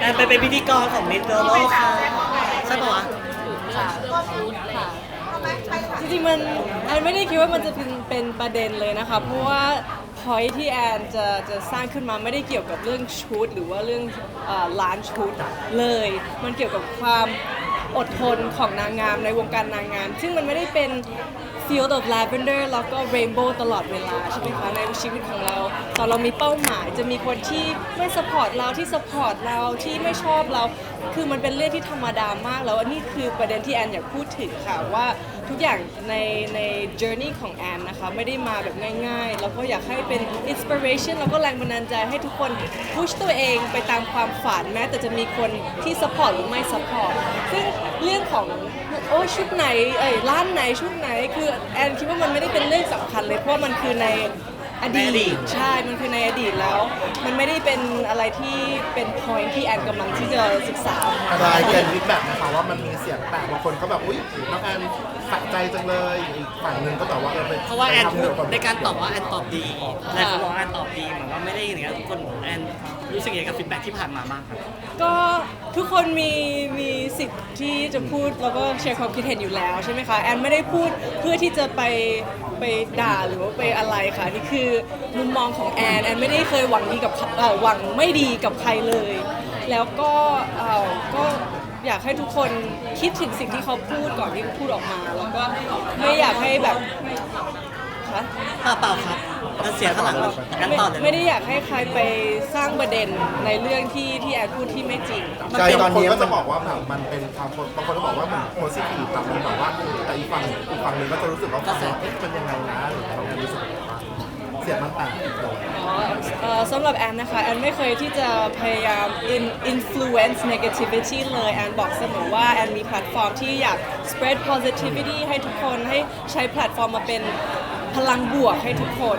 แอนไปเป็นพิธีกรของมิสเตอร์โลค่ะใช่ปะวะค่ะค่ะจริงๆมันแอนไม่ได้คิดว่ามันจะเป็นเป็นประเด็นเลยนะคะ เพราะว่าพอยที่แอนจะจะสร้างขึ้นมาไม่ได้เกี่ยวกับเรื่องชุด หรือว่าเรื่องเอ่อร้านชุดเลย มันเกี่ยวกับความ อดทนของนางงามในวงการนางงาม ซึ่งมันไม่ได้เป็น field of lavender แล้วก็ rainbow ตลอดเวลาใช่ไหมคะในชีวิตของเรา ตอนเรามีเป้าหมายจะมีคนที่ไม่ support เราที่ support เราที่ไม่ชอบเรา คือมันเป็นเรื่องที่ธรรมดามากแล้วอันนี่คือประเด็นที่แอนอยากพูดถึงค่ะว่าทุกอย่างในใน journey ของแอนนะคะไม่ได้มาแบบง่ายๆ แล้วก็อยากให้เป็น inspiration แล้วก็แรงบันดาลใจให้ทุกคน push ตัวเองไปตามความฝันแม้แต่จะมีคนที่ support หรือไม่ support ซึ่งเรื่องของโอ้ชุดไหนเอ้ยร้านไหนชุดไหนคือแอนคิดว่ามันไม่ได้เป็นเรื่องสำคัญเลยเพราะว่ามันคือในอดีในอดีต ตใช่ มันคือในอดีตแล้ว มันไม่ได้เป็นอะไรที่เป็น point ที่แอนกำลังที่จะศึกษารายเป็นฟีดแบ็กนะคะว่ามันมีเสียงแตกบางคนเขาแบบอุ้ยน้องแอนสะใจจังเลยอีกฝั่งหนึ่งก็แบบว่าเออไปเพราะว่าแอนไปทำพูดเยวบในการตอบว่าแอนตอบดีหลายคนบอกว่าแอนตอบดีเหมือนว่าไม่ได้อย่างเงี้ยทุกคนแอน รู้สึกยังไงกับฟีดแบ็กที่ผ่านมาบ้างครับก็ทุกคนมีมีสิทธิ์ที่จะพูดแล้วก็แชร์ความคิดเห็นอยู่แล้วใช่ไหมคะแอนไม่ได้พูดเพื่อที่จะไปไปด่าหรือว่าไปอะไรค่ะนี่คือมุมมองของแอนแอนไม่ได้เคยหวังดีกับเอ่อหวังไม่ดีกับใครเลย แล้วก็เอ่อก็อยากให้ทุกคนคิดถึงสิ่งที่เขาพูดก่อนที่พูดออกมา แล้วก็ไม่อยากให้แบบ คะเปล่าเปล่าครับแล้วเสียงข้างหลังแบบแอนไม่ตอบเลยไม่ได้อยากให้ใครไปสร้างประเด็นในเรื่องที่ที่แอนพูดที่ไม่จริงมันเป็นบางคนก็จะบอกว่าแบบมันเป็นความบางคนก็บอกว่ามันโพสิทีฟแต่มันแบบว่าแต่อีกฝั่งอีกฝั่งหนึ่งก็จะรู้สึกว่าฟังแล้วเอ๊ะมันยังไงนะหรือเขารู้สึกว่าเสียงมันแตกอ๋อเอ่อสำหรับแอนนะคะ แอนไม่เคยที่จะพยายาม in influence negativity เลย แอนบอกเสมอว่า แอนมีแพลตฟอร์มที่อยาก spread positivity ให้ทุกคนให้ใช้แพลตฟอร์มมาเป็น พลังบวกให้ทุกคน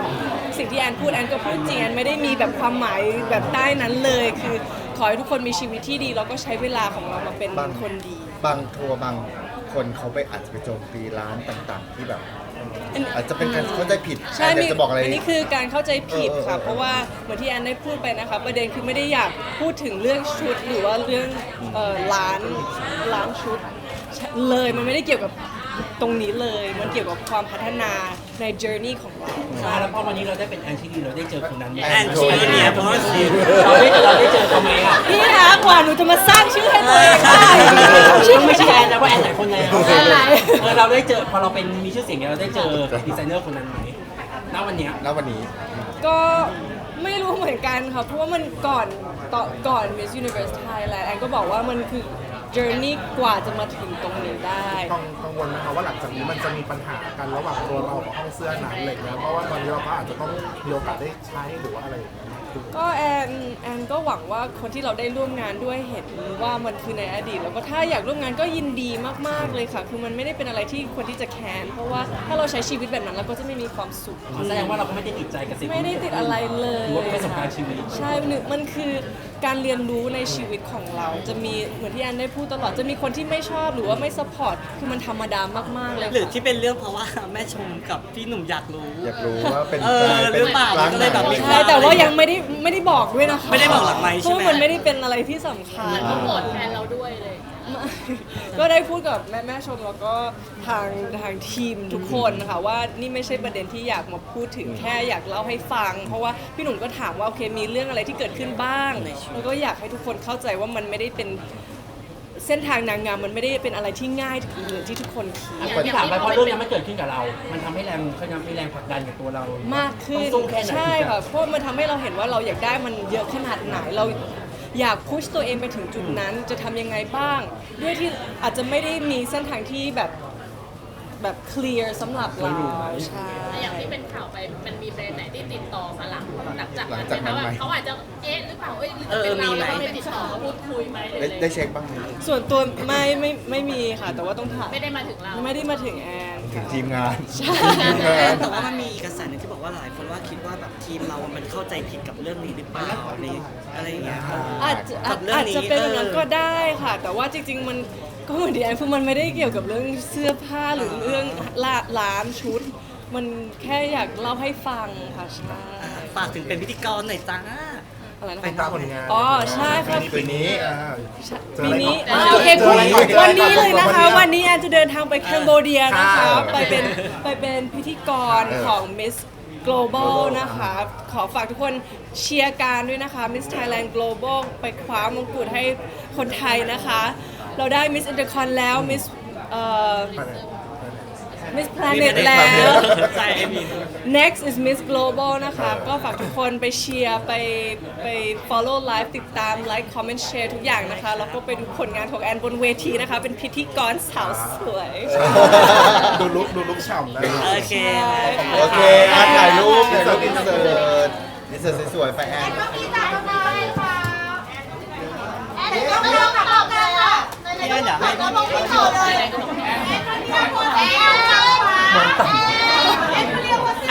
สิ่งที่แอนพูดแอนก็พูดจริงแอนไม่ได้มีแบบความหมายแบบใต้นั้นเลย คือขอให้ทุกคนมีชีวิตที่ดีแล้วก็ใช้เวลาของเรามาเป็นบางคนดี บางทัวร์บางคนเขาไปอาจจะไปโจมตีร้านต่างๆ ที่แบบ อาจจะเป็นการเข้าใจผิดใช่แอนอยามีกจะบอกอะไรอันนี้คือการเข้าใจผิดเออเออค่ะ เออ เพราะว่าเหมือนที่แอนได้พูดไปนะคะ ประเด็นคือไม่ได้อยากพูดถึงเรื่องชุดหรือว่าเรื่องเอ่อร้านร้านชุดเลยมันไม่ได้เกี่ยวกับ ตรงนี้เลย มันเกี่ยวกับความพัฒนาใน journey ของเราอ่าแล้วพอวันนี้เราได้เป็นแอนชิลีเราได้เจอคนนั้นไหมแอนชีเนี่ยเพราะว่าชีเราได้เจอเราได้เจอเขาไหมอะพี่คะกว่าหนูจะมาสร้างชื่อให้ตัวเองได้ชื่อไม่ใช่แอนนะว่าแอนหลายคนแล้วอะไรเออเราได้เจอพอเราเป็นมีชื่อเสียงเนี่ยเราได้เจอดีไซเนอร์คนนั้นไหมณวันเนี้ยณวันนี้ก็ไม่รู้เหมือนกันค่ะ เพราะว่ามันก่อนก่อนก่อน Miss Universe Thailand แอนก็บอกว่ามันคือ journey กว่าจะมาถึงตรงนี้ได้ต้องกังวลไหมคะว่าหลังจากนี้มันจะมีปัญหากันระหว่างตัวเรากับห้องเสื้อหนังอะไรอย่างเงี้ยเพราะว่าตอนนี้เราก็อาจจะต้องมีโอกาสได้ใช้หรือว่าอะไรอย่างเงี้ยก็แอนแอนก็หวังว่าคนที่เราได้ร่วมงานด้วยเห็นว่ามันคือในอดีต แล้วก็ถ้าอยากร่วมงานก็ยินดีมากๆเลยค่ะ คือมันไม่ได้เป็นอะไรที่ควรที่จะแค้นเพราะว่าถ้าเราใช้ชีวิตแบบนั้นเราก็จะไม่มีความสุข แสดงว่าเราก็ไม่ได้ติดใจกับสิ่งไม่ได้ติดอะไรเลยถือว่าเป็นประสบการณ์ชีวิต ใช่หนึ่งมันคือ การเรียนรู้ในชีวิตของเรา จะมีเหมือนที่แอนได้พูดตลอดจะมีคนที่ไม่ชอบหรือว่าไม่สปอร์ตคือมันธรรมดามากๆเลยหรือค่ะ ที่เป็นเรื่องเพราะว่าแม่ชมกับพี่หนุ่มอยากรู้ อยากรู้ว่าเป็นเออใคหรือเปล่าร้านก็เลยแบบไหนมีใช่แต่ว่ายังไม่ได้ไม่ได้บอกด้วยนะคะไม่ได้บอกหลังไมค์ใช่ไหม เพราะว่ามันไม่ได้เป็นอะไรที่สำคัญอ่าโกรธแทนเราด้วยเลยไม่ก็ได้พูดกับแม่แม่ชมแล้วก็ทางทางทีมทุกคนนะคะว่านี่ไม่ใช่ประเด็นที่อยากมาพูดถึงแค่อยากเล่าให้ฟัง เพราะว่าพี่หนุ่มก็ถามว่าโอเคมีเรื่องอะไรที่เกิดขึ้นบ้างแล้วก็อยากให้ทุกคนเข้าใจว่ามันไม่ได้เป็นเส้นทางนางงามมันไม่ได้เป็นอะไรที่ง่ายถึงเหมือนที่ทุกคนคิด อะก่อนที่ถามไปเพราะเรื่องนี้มันเกิดขึ้นกับเรา มันทำให้แรงเขาทำให้แรงผลักดันกับตัวเรามากขึ้น ต้องสู้แค่ไหนใช่ค่ะเพราะมันทำให้เราเห็นว่าเราอยากได้มันเยอะขนาดไหนเรา อยากพุชตัวเองไปถึงจุดนั้นจะทำยังไงบ้าง ด้วยที่อาจจะไม่ได้มีเส้นทางที่แบบ แบบเคลียร์สำหรับเราใช่ อย่างที่เป็นข่าวไปมันมีแบรนด์ไหนที่ติดต่อมาหลังหลังจากหลันั้งนจากไหมนั้นคะไหมว่าเขาอาจจะเอ๊ะหรือเปล่าเอ้ยหรือจะเป็นเราแล้วก็ไปติดต่อมาพูดคุยไหมหรือได้อะไรได้เช็คบ้างไหมส่วนตัวไม่ไม่ไม่มีค่ะ แต่ว่าต้องถามไม่ได้มาถึงเราไม่ได้มาถึงแอนถึค่ะงทีมงาน ใช่ทีมงานแต่ว่ามันมีอีกกระแสหนึงที่บอกว่าหลายคนว่าคิดว่าแบบทีมเรามันเข้าใจผิดกับเรื่องนี้หรือเปล่าอะไรอะไรอย่างเงี้ยครับอาจจะอาจอาจจะเป็นแบบนั้นก็ได้ค่ะ แต่ว่าจริง ๆ มันก็เหมือนที่แอนพูดมันไม่ได้เกี่ยวกับเรื่องเสื้อผ้าหรือเรื่องร้านร้านชุด มันแค่อยากเล่าให้ฟังค่ะใช่ฝากถึงเป็นพิธีกรหน่อยจ้า อะไรนะติดคะตามผลงานอ๋อใช่ครับ ปีนี้อ่าเจอปีอะไรนี้ก่อนอ่าโอเคเจออะไรก่อนวันนี้เลยนะคะวัวันนี้แอนจะเดินทางไปแคนโบเดียนะคะค่ะไปเป็นไปเป็นพิธีกรของ Miss Global นะคะ ขอฝากทุกคนเชียร์การด้วยนะคะ Miss Thailand Global ไปคว้ามงกุฎให้คนไทยนะคะ เราได้ Miss Intercon แล้ว Miss เอ่อ Miss Planet แล้วใช่ไอ้มี Next is Miss Global นะคะ ก็ฝากทุกคนไปเชียร์ ไปไป follow live ติดตาม like comment share ทุกอย่างนะคะ แล้วก็ไปดูผลงานของแอนบนเวทีนะคะ เป็นพิธีกรสาวสวย ดูลุกดูลุกฉ่ำนะโอเคโอเคอะถ่ายรูปถ่ายรูปอินเสิร์ตอินเสิร์ตสวยๆไปแอนพี่จ๋าทำไมคะแอนก็ไม่ต้องตอบเลยค่ะพี่อยากให้พี่ตอบเลยแอนก็ไม่ต้องพูดแอนเห มือนต่ำแอนเรียกว่าสิ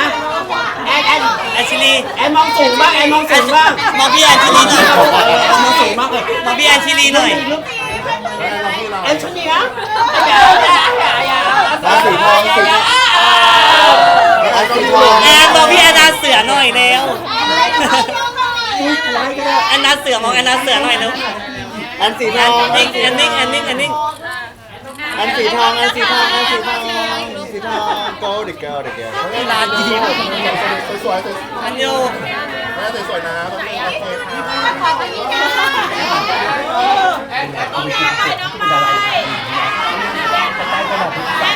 แอนแอนแอนชิลีแอนมองสูงบ้างแอนมองสูงบ้างมองพี่แอนชิลีหน่อยมองสูงมากเลยมองพี่แอนชิลีหน่อยแอนชุดนี้นะอย่าอย่าอย่าอย่าอะสีทองสีทองอะสีทองแอนมองพี่แอนนาเสือหน่อยเร็วอนเรียกว่าสิแอนนาเสือมองแอนนาเสือหน่อยเร็ว อันสีทองอันสีอันนิ่งอันนิ่งอันนิ่งอันสีทองอันสีทองอันสีทองสีทองโกลเด็กเกลเด็กเกลร้านยิ้มสวยๆอันโยแม่สวยนะโอเคค่ะน้องใบ